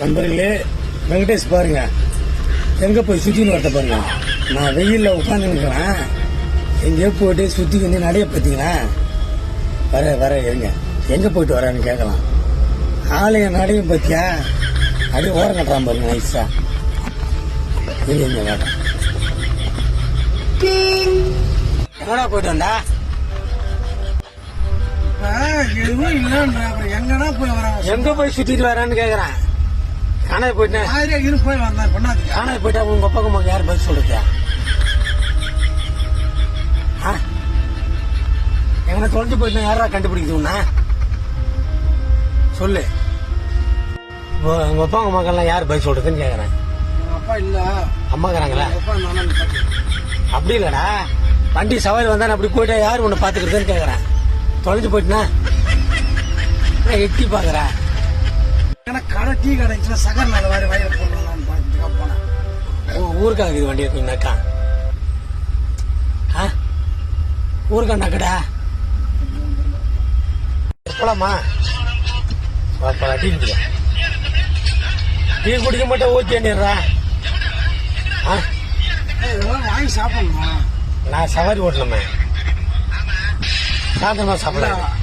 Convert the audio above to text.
நண்பர்களே வெங்கடேஷ் பாருங்க. எங்க போய் சுத்தின்னு வரத பாருங்க. நான் வெயில்ல உட்காந்து நிற்கிறேன் எங்கேயோ போயிட்டு சுத்தி வந்து நடைய பார்த்தீங்களா? வர வர இருங்க. எங்க போயிட்டு வரேன்னு கேட்கலாம். ஆலய நடையும் பத்தியா? அப்படியே ஓரம் கட்டுறான் பாருங்க நைஸா இங்க வேண்டாம் எங்கடா போயிட்டு வந்தா. எதுவும் இல்லைன்ற அப்புறம் எங்கன்னா போய் வராங்க எங்க போய் சுத்திட்டு வரேன்னு கேக்குறேன். காணாது போயிட்டேன். ஆயிரம் இரு போய் வந்தேன் பண்ணாதீங்க காணாது போயிட்டா உங்க அப்பா அம்மாக்கு யார் பதில் சொல்றது? ஆ? எங்கனா தொலைஞ்சு போயிட்டா யாரா கண்டுபிடிக்குது உன்ன? சொல்லு. உங்க அப்பா அம்மாக்கெல்லாம் யார் பதில் சொல்றதுன்னு கேக்குறேன். அப்பா இல்ல. அம்மாக்குறாங்களா அப்படி இல்லடா. வண்டி சவாரி வந்தா நான் அப்படி போயிட்டா யார் உன்னை பாத்துக்கிறதுன்னு கேக்குறேன். தொலைஞ்சு போயிட்டுனா? நான் எட்டி பாக்குறேன் ஏன்னா கடை டீ கடை சகர் நாள் வாரி வயல் போடலாம்னு பார்த்துட்டு போனேன். ஊ- ஊருக்கா இது வண்டி இருக்குங்கக்கா ஆ? ஊருக்கா நக்கடா போலாமா? போலாம் டீ குடிக்க டீ குடிக்க மட்டும் ஊற்றிடுறா ஆ? ஏய், இதெல்லாம் வாங்கி சாப்பிடணுமா? நான் சவாரி ஓட்டணுமே. சாயந்தரமா சாப்பிடலாம்.